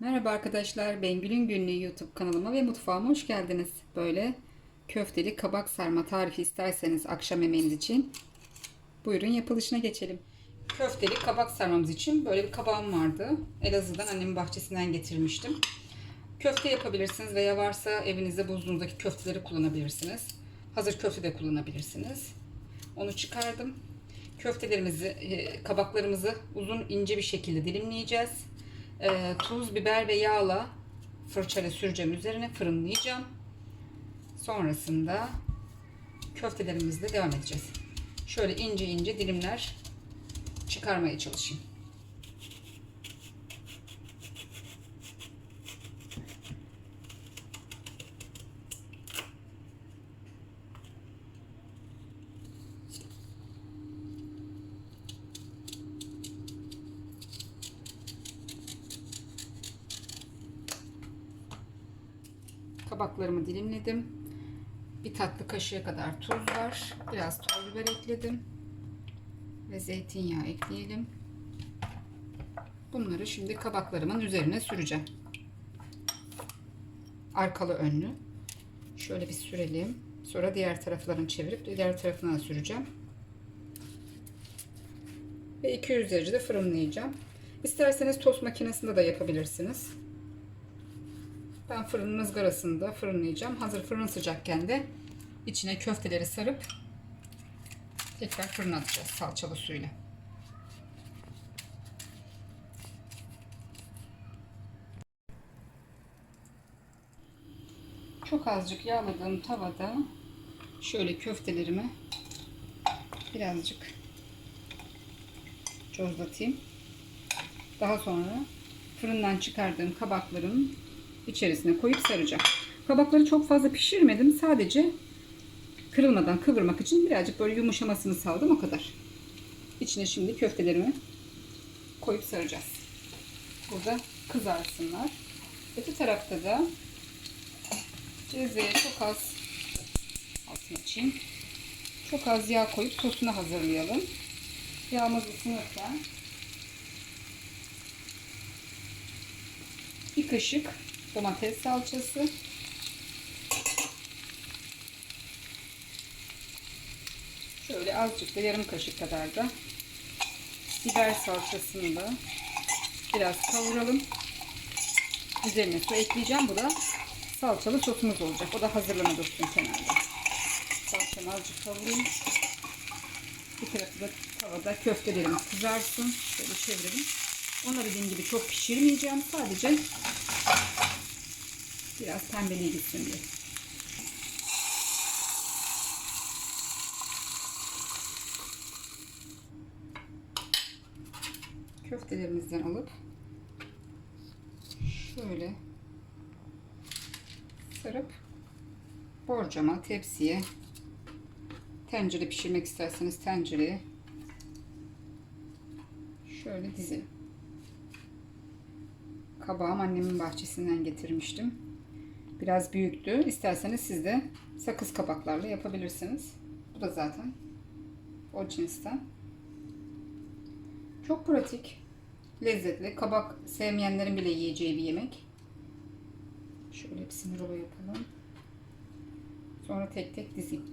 Merhaba arkadaşlar, ben Gül'ün Günlüğü YouTube kanalıma ve mutfağıma hoş geldiniz. Böyle köfteli kabak sarma tarifi isterseniz akşam yemeğiniz için buyurun yapılışına geçelim. Köfteli kabak sarmamız için böyle bir kabağım vardı. Elazığ'dan annemin bahçesinden getirmiştim. Köfte yapabilirsiniz veya varsa evinizde buzluğunuzdaki köfteleri kullanabilirsiniz. Hazır köfte de kullanabilirsiniz. Onu çıkardım. Köftelerimizi, e, kabaklarımızı uzun ince bir şekilde dilimleyeceğiz. E, tuz, biber ve yağla fırçayla süreceğim üzerine fırınlayacağım. Sonrasında köftelerimizle devam edeceğiz. Şöyle ince ince dilimler çıkarmaya çalışayım. Kabaklarımı dilimledim. Bir tatlı kaşığı kadar tuz var. Biraz toz biber ekledim. Ve zeytinyağı ekleyelim. Bunları şimdi kabaklarımın üzerine süreceğim. Arkalı önlü. Şöyle bir sürelim. Sonra diğer taraflarını çevirip diğer tarafına süreceğim. Ve 200 derecede fırınlayacağım. İsterseniz tost makinesinde de yapabilirsiniz. Ben fırının ızgarasında fırınlayacağım. Hazır fırın sıcakken de içine köfteleri sarıp tekrar fırına atacağız salçalı suyla. Çok azıcık yağladığım tavada şöyle köftelerimi birazcık cozlatayım. Daha sonra fırından çıkardığım kabakların içerisine koyup saracağım. Kabakları çok fazla pişirmedim. Sadece kırılmadan kıvırmak için birazcık böyle yumuşamasını sağladım o kadar. İçine şimdi köftelerimi koyup saracağız. Burada kızarsınlar. Öte tarafta da cezveye çok az altını açayım. Çok az yağ koyup sosunu hazırlayalım. Yağımız ısınırken bir kaşık domates salçası. Şöyle azıcık da yarım kaşık kadar da biber salçasını da biraz kavuralım. Üzerine su ekleyeceğim. Bu da salçalı sosumuz olacak. O da hazırlama dursun kenarda. Salçamı azıcık kavurayım. Bir tarafı da tavada köftelerimiz kızarsın. Şöyle çevirelim. Onu dediğim gibi çok pişirmeyeceğim. Sadece Biraz pembeliği gitsin diye. Köftelerimizden alıp şöyle sarıp borcama, tepsiye, tencere pişirmek isterseniz tencereye şöyle dizelim. Kabağım annemin bahçesinden getirmiştim. Biraz büyüktü. İsterseniz siz de sakız kabaklarla yapabilirsiniz. Bu da zaten o cinsten. Çok pratik, lezzetli. Kabak sevmeyenlerin bile yiyeceği bir yemek. Şöyle hepsini rulo yapalım. Sonra tek tek dizeyim.